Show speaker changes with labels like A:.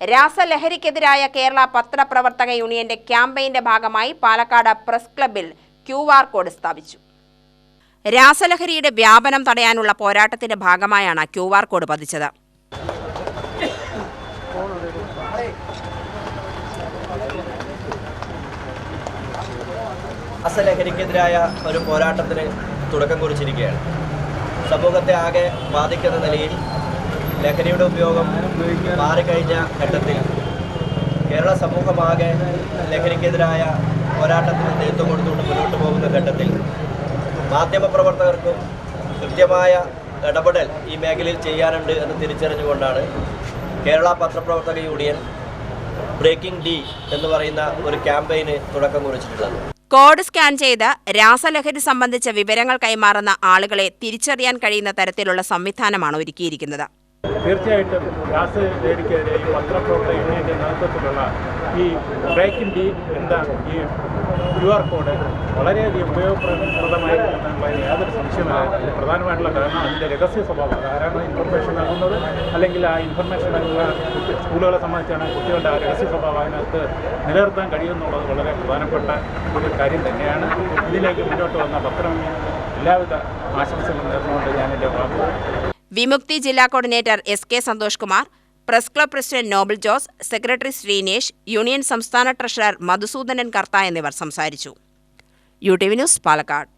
A: രാസലഹരിക്കെതിരായ കേരള പത്രപ്രവർത്തക യൂണിയന്റെ ക്യാമ്പയിന്റെ ഭാഗമായി പാലക്കാട് പ്രസ് ക്ലബിൽ ക്യു ആർ കോഡ് സ്ഥാപിച്ചു. രാസലഹരിയുടെ വ്യാപനം തടയാനുള്ള പോരാട്ടത്തിന്റെ ഭാഗമായാണ് ക്യു ആർ കോഡ് പതിച്ചത്.
B: രാസലഹരിക്കെതിരായ ഒരു പോരാട്ടത്തിന് തുടക്കം കുറിച്ചിരിക്കുകയാണ്. സമൂഹത്തെ ആകെ ബാധിക്കുന്ന നിലയിൽ ലഹരിയുടെ ഉപയോഗം മാറിക്കഴിഞ്ഞ ഘട്ടത്തിൽ കേരള സമൂഹമാകെ ലഹരിക്കെതിരായ പോരാട്ടത്തിന് നേതൃത്വം കൊടുത്തുകൊണ്ട് മുന്നോട്ട് പോകുന്ന ഘട്ടത്തിൽ മാധ്യമപ്രവർത്തകർക്കും കൃത്യമായ ഇടപെടൽ ഈ മേഖലയിൽ ചെയ്യാനുണ്ട് എന്ന് തിരിച്ചറിഞ്ഞുകൊണ്ടാണ് കേരള പത്രപ്രവർത്തക യൂണിയൻ ബ്രേക്കിംഗ് ഡി എന്ന് പറയുന്ന ഒരു ക്യാമ്പയിന് തുടക്കം കുറിച്ചിട്ടുള്ളത്.
A: കോഡ് സ്കാൻ ചെയ്ത് രാസലഹരി സംബന്ധിച്ച വിവരങ്ങൾ കൈമാറുന്ന ആളുകളെ തിരിച്ചറിയാൻ കഴിയുന്ന തരത്തിലുള്ള സംവിധാനമാണ് ഒരുക്കിയിരിക്കുന്നത്.
C: തീർച്ചയായിട്ടും രാസലഹരിക്കെതിരെ ഈ പത്രപ്രവർത്തക യൂണിയന്റെ നേതൃത്വത്തിലുള്ള ഈ ബ്രേക്കിംഗ് ഡി എന്താണ് ഈ ക്യു ആർ കോഡ് വളരെയധികം ഉപയോഗപ്രദമായിരിക്കുന്നതിന് യാതൊരു സംശയമില്ല പ്രധാനമായിട്ടുള്ള കാരണം അതിന്റെ രഹസ്യ സ്വഭാവം. ആരാണ് ഇൻഫർമേഷൻ നൽകുന്നത് അല്ലെങ്കിൽ ആ ഇൻഫർമേഷൻ നൽകുന്ന സ്കൂളുകളെ സംബന്ധിച്ചാണ് കുട്ടികളുടെ ആ രഹസ്യ സ്വഭാവം അതിനകത്ത് നിലനിർത്താൻ കഴിയുമെന്നുള്ളത് വളരെ പ്രധാനപ്പെട്ട ഒരു കാര്യം തന്നെയാണ്. ഇതിലേക്ക് മുന്നോട്ട് വന്ന പത്രം എല്ലാവിധ ആശംസകളും നേർന്നുകൊണ്ട് ഞാൻ എന്റെ വാക്കുകൾ
A: വിമുക്തി ജില്ലാ coordinator S K Santhosh Kumar press club president Noble Jose secretary Sreenesh union സംസ്ഥാന ട്രഷറർ മധുസൂദനൻ കർത്ത എന്നിവർ സംസാരിച്ചു. U T V news Palakkad.